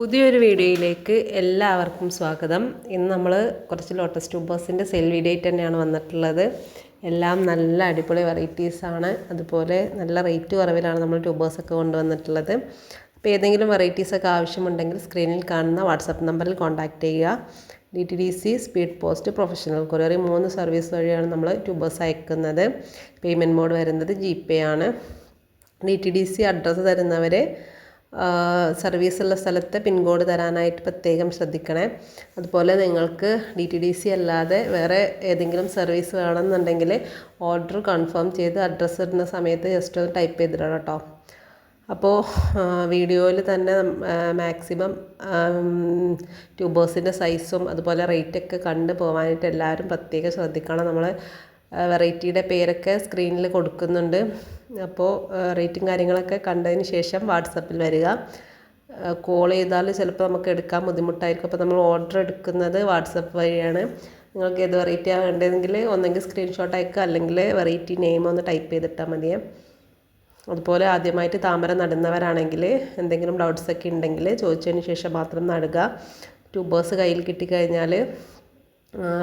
പുതിയൊരു വീഡിയോയിലേക്ക് എല്ലാവർക്കും സ്വാഗതം. ഇന്ന് നമ്മൾ കുറച്ച് ലോട്ടസ് ട്യൂബേഴ്സിന്റെ സെൽ വീഡിയോ തന്നെയാണ് വന്നിട്ടുള്ളത്. എല്ലാം നല്ല അടിപൊളി വെറൈറ്റീസാണ് അതുപോലെ നല്ല റേറ്റ് കുറവിലാണ് നമ്മൾ ട്യൂബേഴ്സൊക്കെ കൊണ്ടുവന്നിട്ടുള്ളത്. അപ്പോൾ ഏതെങ്കിലും വെറൈറ്റീസൊക്കെ ആവശ്യമുണ്ടെങ്കിൽ സ്ക്രീനിൽ കാണുന്ന വാട്സപ്പ് നമ്പറിൽ കോൺടാക്റ്റ് ചെയ്യുക. D T D C speed post professional courier മൂന്ന് സർവീസ് വഴിയാണ് നമ്മൾ ട്യൂബേഴ്സ് അയക്കുന്നത്. പേയ്മെന്റ് മോഡ് വരുന്നത് ജി പേ ആണ്. D T D C address തരുന്നവരെ സർവീസുള്ള സ്ഥലത്ത് പിൻകോഡ് തരാനായിട്ട് പ്രത്യേകം ശ്രദ്ധിക്കണേ. അതുപോലെ നിങ്ങൾക്ക് ഡി ടി ഡി സി അല്ലാതെ വേറെ ഏതെങ്കിലും സർവീസ് വേണമെന്നുണ്ടെങ്കിൽ ഓർഡർ കൺഫേം ചെയ്ത് അഡ്രസ്സ് ഇടുന്ന സമയത്ത് ജസ്റ്റ് ഒന്ന് ടൈപ്പ് ചെയ്തിടണം കേട്ടോ. അപ്പോൾ വീഡിയോയിൽ തന്നെ മാക്സിമം ട്യൂബേഴ്സിന്റെ സൈസും അതുപോലെ റേറ്റൊക്കെ കണ്ട് പോകാനായിട്ട് എല്ലാവരും പ്രത്യേകം ശ്രദ്ധിക്കണം. നമ്മൾ വെറൈറ്റിയുടെ പേരൊക്കെ സ്ക്രീനിൽ കൊടുക്കുന്നുണ്ട്. അപ്പോൾ റേറ്റും കാര്യങ്ങളൊക്കെ കണ്ടതിന് ശേഷം വാട്സപ്പിൽ വരിക. കോൾ ചെയ്താൽ ചിലപ്പോൾ നമുക്ക് എടുക്കാൻ ബുദ്ധിമുട്ടായിരിക്കും. അപ്പോൾ നമ്മൾ ഓർഡർ എടുക്കുന്നത് വാട്സപ്പ് വഴിയാണ്. നിങ്ങൾക്ക് ഏത് വെറൈറ്റിയാണ് വേണ്ടതെങ്കിൽ ഒന്നെങ്കിൽ സ്ക്രീൻഷോട്ട് അയക്കുക. അല്ലെങ്കിൽ വെറൈറ്റി നെയിം ഒന്ന് ടൈപ്പ് ചെയ്തിട്ടാൽ മതിയേ. അതുപോലെ ആദ്യമായിട്ട് താമര നടുന്നവരാണെങ്കിൽ എന്തെങ്കിലും ഡൗട്ട്സൊക്കെ ഉണ്ടെങ്കിൽ ചോദിച്ചതിന് ശേഷം മാത്രം നടുക. ട്യൂബേഴ്സ് കയ്യിൽ കിട്ടിക്കഴിഞ്ഞാൽ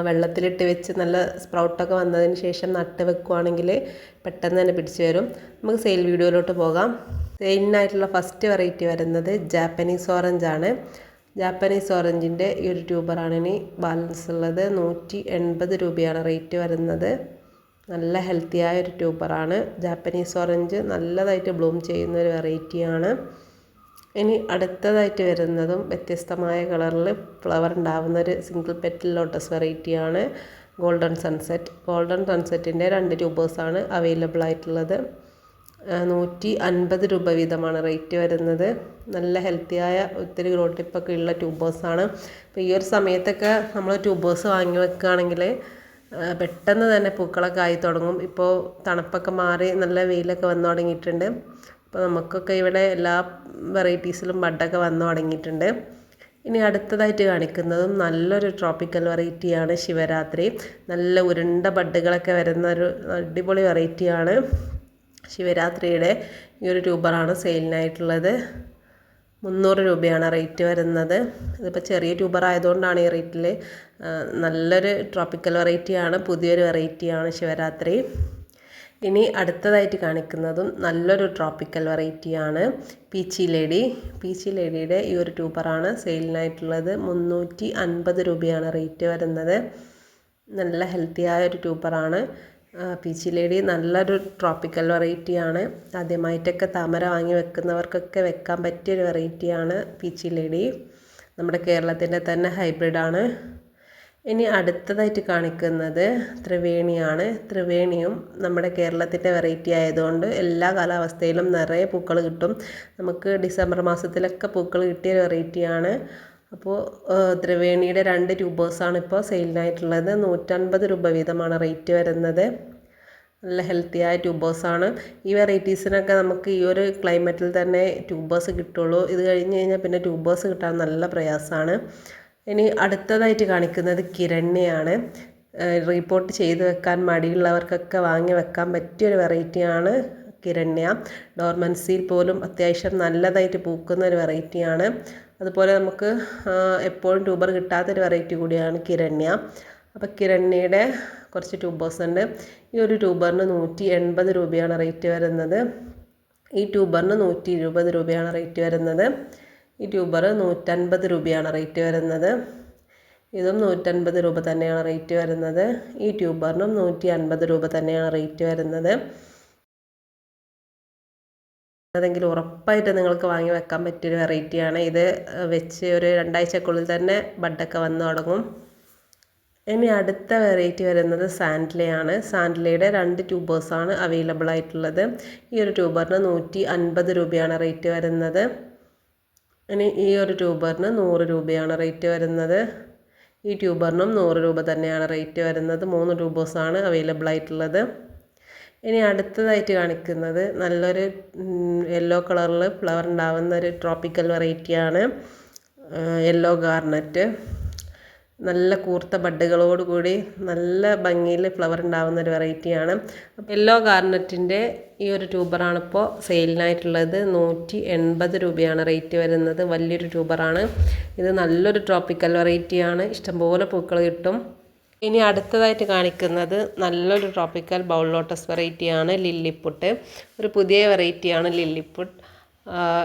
വെള്ളത്തിലിട്ട് വെച്ച് നല്ല സ്പ്രൗട്ടൊക്കെ വന്നതിന് ശേഷം നട്ട് വെക്കുവാണെങ്കിൽ പെട്ടെന്ന് തന്നെ പിടിച്ചു വരും. നമുക്ക് സെയിൽ വീഡിയോയിലോട്ട് പോകാം. സെയിലിനായിട്ടുള്ള ഫസ്റ്റ് വെറൈറ്റി വരുന്നത് ജാപ്പനീസ് ഓറഞ്ച് ആണ്. ജാപ്പനീസ് ഓറഞ്ചിന്റെ ഈ ഒരു ട്യൂബറാണ് ഇനി ബാലൻസ് ഉള്ളത്. നൂറ്റി എൺപത് രൂപയാണ് റേറ്റ് വരുന്നത്. നല്ല ഹെൽത്തിയായ ഒരു ട്യൂബറാണ്. ജാപ്പനീസ് ഓറഞ്ച് നല്ലതായിട്ട് ബ്ലൂം ചെയ്യുന്ന ഒരു വെറൈറ്റിയാണ്. ഇനി അടുത്തതായിട്ട് വരുന്നതും വ്യത്യസ്തമായ കളറിൽ ഫ്ലവർ ഉണ്ടാകുന്ന ഒരു സിംഗിൾ പെറ്റൽ ലോട്ടസ് വെറൈറ്റിയാണ് ഗോൾഡൻ സൺസെറ്റ് ഗോൾഡൻ സൺസെറ്റിന്റെ രണ്ട് ട്യൂബേഴ്സാണ് അവൈലബിൾ ആയിട്ടുള്ളത്. നൂറ്റി അൻപത് രൂപ വീതമാണ് റേറ്റ് വരുന്നത്. നല്ല ഹെൽത്തിയായ ഒത്തിരി ഗ്രോ ടിപ്പൊക്കെ ഉള്ള ട്യൂബേഴ്സാണ് അപ്പോൾ ഈ ഒരു സമയത്തൊക്കെ നമ്മൾ ട്യൂബേഴ്സ് വാങ്ങി വെക്കുകയാണെങ്കിൽ പെട്ടെന്ന് തന്നെ പൂക്കളൊക്കെ ആയി തുടങ്ങും. ഇപ്പോൾ തണുപ്പൊക്കെ മാറി നല്ല വെയിലൊക്കെ വന്നു തുടങ്ങിയിട്ടുണ്ട്. അപ്പോൾ നമുക്കൊക്കെ ഇവിടെ എല്ലാ വെറൈറ്റീസിലും ബഡ്ഡൊക്കെ വന്നു തുടങ്ങിയിട്ടുണ്ട്. ഇനി അടുത്തതായിട്ട് കാണിക്കുന്നതും നല്ലൊരു ട്രോപ്പിക്കൽ വെറൈറ്റിയാണ് ശിവരാത്രി. നല്ല ഉരുണ്ട ബഡ്ഡുകളൊക്കെ വരുന്ന ഒരു അടിപൊളി വെറൈറ്റിയാണ് ശിവരാത്രിയുടെ ഈ ഒരു ട്യൂബറാണ് സെയിലിനായിട്ടുള്ളത്. മുന്നൂറ് രൂപയാണ് റേറ്റ് വരുന്നത്. ഇതിപ്പോൾ ചെറിയ ട്യൂബർ ആയതുകൊണ്ടാണ് ഈ റേറ്റിൽ നല്ലൊരു ട്രോപ്പിക്കൽ വെറൈറ്റിയാണ് പുതിയൊരു വെറൈറ്റിയാണ് ശിവരാത്രി. ഇനി അടുത്തതായിട്ട് കാണിക്കുന്നതും നല്ലൊരു ട്രോപ്പിക്കൽ വെറൈറ്റിയാണ് പീച്ചി ലേഡി പീച്ചി ലേഡിയുടെ ഈ ഒരു ട്യൂബറാണ് സെയിലിനായിട്ടുള്ളത് മുന്നൂറ്റി അൻപത് രൂപയാണ് റേറ്റ് വരുന്നത്. നല്ല ഹെൽത്തിയായ ഒരു ട്യൂബറാണ് പീച്ചി ലേഡി നല്ലൊരു ട്രോപ്പിക്കൽ വെറൈറ്റിയാണ് ആദ്യമായിട്ടൊക്കെ താമര വാങ്ങി വെക്കുന്നവർക്കൊക്കെ വെക്കാൻ പറ്റിയൊരു വെറൈറ്റിയാണ് പീച്ചി ലേഡി നമ്മുടെ കേരളത്തിന്റെ തന്നെ ഹൈബ്രിഡാണ് ഇനി അടുത്തതായിട്ട് കാണിക്കുന്നത് ത്രിവേണിയാണ്. ത്രിവേണിയും നമ്മുടെ കേരളത്തിന്റെ വെറൈറ്റി ആയതുകൊണ്ട് എല്ലാ കാലാവസ്ഥയിലും നിറയെ പൂക്കൾ കിട്ടും. നമുക്ക് ഡിസംബർ മാസത്തിലൊക്കെ പൂക്കൾ കിട്ടിയ വെറൈറ്റിയാണ് അപ്പോൾ ത്രിവേണിയുടെ രണ്ട് ട്യൂബേഴ്സാണ് ഇപ്പോൾ സെയിലിനായിട്ടുള്ളത് നൂറ്റൻപത് രൂപ വീതമാണ് റേറ്റ് വരുന്നത്. നല്ല ഹെൽത്തിയായ ട്യൂബേഴ്സാണ് ഈ വെറൈറ്റീസിനൊക്കെ നമുക്ക് ഈ ഒരു ക്ലൈമറ്റിൽ തന്നെ ട്യൂബേഴ്സ് കിട്ടുള്ളൂ. ഇത് കഴിഞ്ഞ് കഴിഞ്ഞാൽ പിന്നെ ട്യൂബേഴ്സ് കിട്ടാൻ നല്ല പ്രയാസമാണ്. ഇനി അടുത്തതായിട്ട് കാണിക്കുന്നത് കിരണ്യാണ്. റിപ്പോർട്ട് ചെയ്ത് വെക്കാൻ മടിയുള്ളവർക്കൊക്കെ വാങ്ങി വെക്കാൻ പറ്റിയൊരു വെറൈറ്റിയാണ് കിരണ്യ. ഡോർമൻസിയിൽ പോലും അത്യാവശ്യം നല്ലതായിട്ട് പൂക്കുന്ന ഒരു വെറൈറ്റിയാണ് അതുപോലെ നമുക്ക് എപ്പോഴും ട്യൂബർ കിട്ടാത്തൊരു വെറൈറ്റി കൂടിയാണ് കിരണ്യ. അപ്പോൾ കിരണ്യയുടെ കുറച്ച് ട്യൂബേഴ്സ് ഉണ്ട്. ഈ ഒരു ട്യൂബറിന് നൂറ്റി എൺപത് രൂപയാണ് റേറ്റ് വരുന്നത്. ഈ ട്യൂബറിന് നൂറ്റി ഇരുപത് രൂപയാണ് റേറ്റ് വരുന്നത്. ഈ ട്യൂബർ നൂറ്റൻപത് രൂപയാണ് റേറ്റ് വരുന്നത്. ഇതും നൂറ്റൻപത് രൂപ തന്നെയാണ് റേറ്റ് വരുന്നത്. ഈ ട്യൂബറിനും നൂറ്റി അൻപത് രൂപ തന്നെയാണ് റേറ്റ് വരുന്നത്. അതെങ്കിൽ ഉറപ്പായിട്ട് നിങ്ങൾക്ക് വാങ്ങി വെക്കാൻ പറ്റിയൊരു വെറൈറ്റിയാണ്. ഇത് വെച്ച് ഒരു രണ്ടാഴ്ചക്കുള്ളിൽ തന്നെ ബഡൊക്കെ വന്നു തുടങ്ങും. ഇനി അടുത്ത വെറൈറ്റി വരുന്നത് സാൻഡ്ലയാണ്. സാൻഡ്ലയുടെ രണ്ട് ട്യൂബേഴ്സാണ് അവൈലബിൾ ആയിട്ടുള്ളത് ഈ ഒരു ട്യൂബറിന് നൂറ്റി അൻപത് രൂപയാണ് റേറ്റ് വരുന്നത്. ഇനി ഈ ഒരു ട്യൂബറിന് നൂറ് രൂപയാണ് റേറ്റ് വരുന്നത്. ഈ ട്യൂബറിനും നൂറ് രൂപ തന്നെയാണ് റേറ്റ് വരുന്നത്. മൂന്ന് ട്യൂബേഴ്സാണ് അവൈലബിൾ ആയിട്ടുള്ളത്. ഇനി അടുത്തതായിട്ട് കാണിക്കുന്നത് നല്ലൊരു യെല്ലോ കളറിൽ ഫ്ലവർ ഉണ്ടാവുന്ന ഒരു ട്രോപ്പിക്കൽ വെറൈറ്റിയാണ് യെല്ലോ ഗാർണറ്റ് നല്ല കൂർത്ത ബഡ്ഡുകളോട് കൂടി നല്ല ഭംഗിയിൽ ഫ്ലവർ ഉണ്ടാകുന്ന ഒരു വെറൈറ്റിയാണ് യെല്ലോ ഗാർണറ്റിന്റെ ഈ ഒരു ട്യൂബറാണ് ഇപ്പോൾ സെയിലിനായിട്ടുള്ളത് നൂറ്റി എൺപത് രൂപയാണ് റേറ്റ് വരുന്നത്. വലിയൊരു ട്യൂബറാണ് ഇത് നല്ലൊരു ട്രോപ്പിക്കൽ വെറൈറ്റിയാണ് ഇഷ്ടംപോലെ പൂക്കൾ കിട്ടും. ഇനി അടുത്തതായിട്ട് കാണിക്കുന്നത് നല്ലൊരു ട്രോപ്പിക്കൽ ബൗൾ ലോട്ടസ് വെറൈറ്റിയാണ് ലില്ലിപ്പുട്ട് ഒരു പുതിയ വെറൈറ്റിയാണ് ലില്ലിപ്പുട്ട്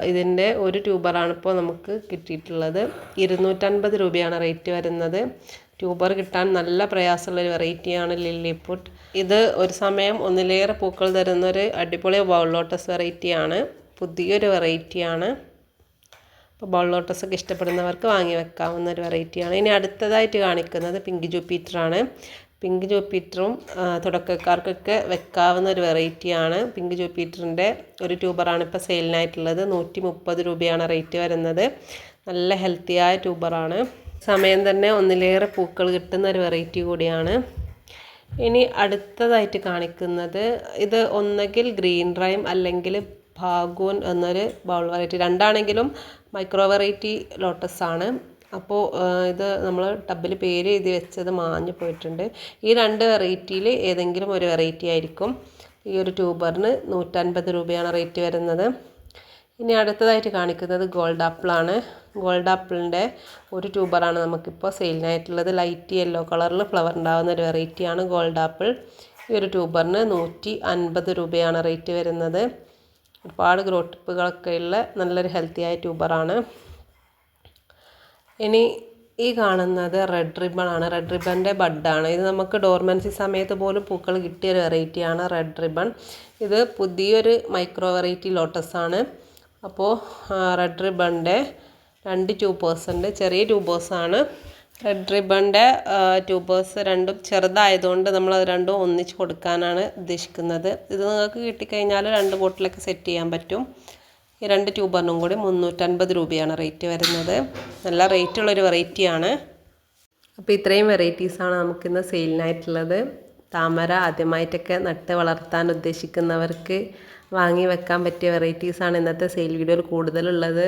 ഇതിന്റെ ഒരു ട്യൂബറാണ് ഇപ്പോൾ നമുക്ക് കിട്ടിയിട്ടുള്ളത്. ഇരുന്നൂറ്റൻപത് രൂപയാണ് റേറ്റ് വരുന്നത്. ട്യൂബർ കിട്ടാൻ നല്ല പ്രയാസമുള്ളൊരു വെറൈറ്റിയാണ് ലില്ലിപുട്ട് ഇത് ഒരു സമയം ഒന്നിലേറെ പൂക്കൾ തരുന്ന ഒരു അടിപൊളി ബൗൾ ലോട്ടസ് വെറൈറ്റിയാണ്. പുതിയൊരു വെറൈറ്റിയാണ്. അപ്പോൾ ബൗൾ ഇഷ്ടപ്പെടുന്നവർക്ക് വാങ്ങി വെക്കാവുന്ന ഒരു വെറൈറ്റിയാണ്. ഇനി അടുത്തതായിട്ട് കാണിക്കുന്നത് പിങ്ക് ജൂപ്പിറ്ററാണ്. പിങ്ക് ജൂപ്പിറ്ററും തുടക്കക്കാർക്കൊക്കെ വെക്കാവുന്ന ഒരു വെറൈറ്റിയാണ്. പിങ്ക് ജൂപ്പിറ്ററിന്റെ ഒരു ട്യൂബറാണ് ഇപ്പോൾ സെയിലിനായിട്ടുള്ളത്. നൂറ്റി മുപ്പത് രൂപയാണ് റേറ്റ് വരുന്നത്. നല്ല ഹെൽത്തിയായ ട്യൂബറാണ്. സമയം തന്നെ ഒന്നിലേറെ പൂക്കൾ കിട്ടുന്ന ഒരു വെറൈറ്റി കൂടിയാണ്. ഇനി അടുത്തതായിട്ട് കാണിക്കുന്നത് ഇത് ഒന്നുകിൽ ഗ്രീൻ റൈം അല്ലെങ്കിൽ ഭാഗൂൻ എന്നൊരു ബൗൾ വെറൈറ്റി. രണ്ടാണെങ്കിലും മൈക്രോ വെറൈറ്റി ലോട്ടസ് ആണ് അപ്പോൾ ഇത് നമ്മൾ ടബിൽ പേര് എഴുതി വെച്ചത് മാഞ്ഞു പോയിട്ടുണ്ട്. ഈ രണ്ട് വെറൈറ്റിയിൽ ഏതെങ്കിലും ഒരു വെറൈറ്റി ആയിരിക്കും. ഈ ഒരു ട്യൂബറിന് നൂറ്റൻപത് രൂപയാണ് റേറ്റ് വരുന്നത്. ഇനി അടുത്തതായിട്ട് കാണിക്കുന്നത് ഗോൾഡ് ആപ്പിളാണ്. ഗോൾഡ് ആപ്പിളിന്റെ ഒരു ട്യൂബറാണ് നമുക്കിപ്പോൾ സെയിലിനായിട്ടുള്ളത്. ലൈറ്റ് യെല്ലോ കളറിൽ ഫ്ലവർ ഉണ്ടാകുന്ന ഒരു വെറൈറ്റിയാണ് ഗോൾഡ് ആപ്പിൾ. ഈ ഒരു ട്യൂബറിന് നൂറ്റി അൻപത് രൂപയാണ് റേറ്റ് വരുന്നത്. ഒരുപാട് ഗ്രോട്ടിപ്പുകളൊക്കെ ഉള്ള നല്ലൊരു ഹെൽത്തിയായ ട്യൂബറാണ്. ഇനി ഈ കാണുന്നത് റെഡ് റിബൺ ആണ്. റെഡ് റിബണിന്റെ ബഡാണ് ഇത് നമുക്ക് ഡോർമൻസി സമയത്ത് പോലും പൂക്കൾ കിട്ടിയ ഒരു വെറൈറ്റിയാണ് റെഡ് റിബൺ ഇത് പുതിയൊരു മൈക്രോ വെറൈറ്റി ലോട്ടസാണ് അപ്പോൾ റെഡ് റിബണിന്റെ രണ്ട് ട്യൂബേഴ്സ് ചെറിയ ട്യൂബേഴ്സാണ് റെഡ് റിബണിന്റെ ട്യൂബേഴ്സ് രണ്ടും ചെറുതായതുകൊണ്ട് നമ്മൾ അത് രണ്ടും ഒന്നിച്ച് കൊടുക്കാനാണ് ഉദ്ദേശിക്കുന്നത്. ഇത് നിങ്ങൾക്ക് കിട്ടിക്കഴിഞ്ഞാൽ രണ്ട് ബോട്ടിലൊക്കെ സെറ്റ് ചെയ്യാൻ പറ്റും. ഈ രണ്ട് ട്യൂബറിനും കൂടി മുന്നൂറ്റൻപത് രൂപയാണ് റേറ്റ് വരുന്നത്. നല്ല റേറ്റുള്ളൊരു വെറൈറ്റിയാണ്. അപ്പോൾ ഇത്രയും വെറൈറ്റീസാണ് നമുക്കിന്ന് സെയിലിനായിട്ടുള്ളത്. താമര ആദ്യമായിട്ടൊക്കെ നട്ട് വളർത്താൻ ഉദ്ദേശിക്കുന്നവർക്ക് വാങ്ങി വെക്കാൻ പറ്റിയ വെറൈറ്റീസാണ് ഇന്നത്തെ സെയിൽ വീഡിയോയിൽ കൂടുതലുള്ളത്.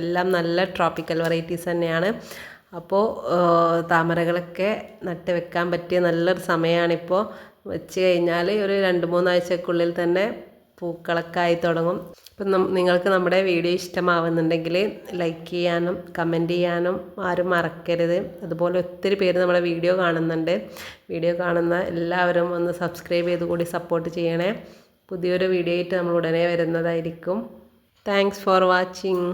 എല്ലാം നല്ല ട്രോപ്പിക്കൽ വെറൈറ്റീസ് തന്നെയാണ്. അപ്പോൾ താമരകളൊക്കെ നട്ട് വെക്കാൻ പറ്റിയ നല്ലൊരു സമയമാണിപ്പോൾ വെച്ച് കഴിഞ്ഞാൽ ഒരു രണ്ട് മൂന്നാഴ്ചക്കുള്ളിൽ തന്നെ പൂക്കളൊക്കെ ആയി തുടങ്ങും. അപ്പം നിങ്ങൾക്ക് നമ്മുടെ വീഡിയോ ഇഷ്ടമാവുന്നുണ്ടെങ്കിൽ ലൈക്ക് ചെയ്യാനും കമന്റ് ചെയ്യാനും ആരും മറക്കരുത്. അതുപോലെ ഒത്തിരി പേര് നമ്മുടെ വീഡിയോ കാണുന്നുണ്ട്. വീഡിയോ കാണുന്ന എല്ലാവരും ഒന്ന് സബ്സ്ക്രൈബ് ചെയ്ത് കൂടി സപ്പോർട്ട് ചെയ്യണേ. പുതിയൊരു വീഡിയോ ആയിട്ട് നമ്മൾ ഉടനെ വരുന്നതായിരിക്കും. Thanks for watching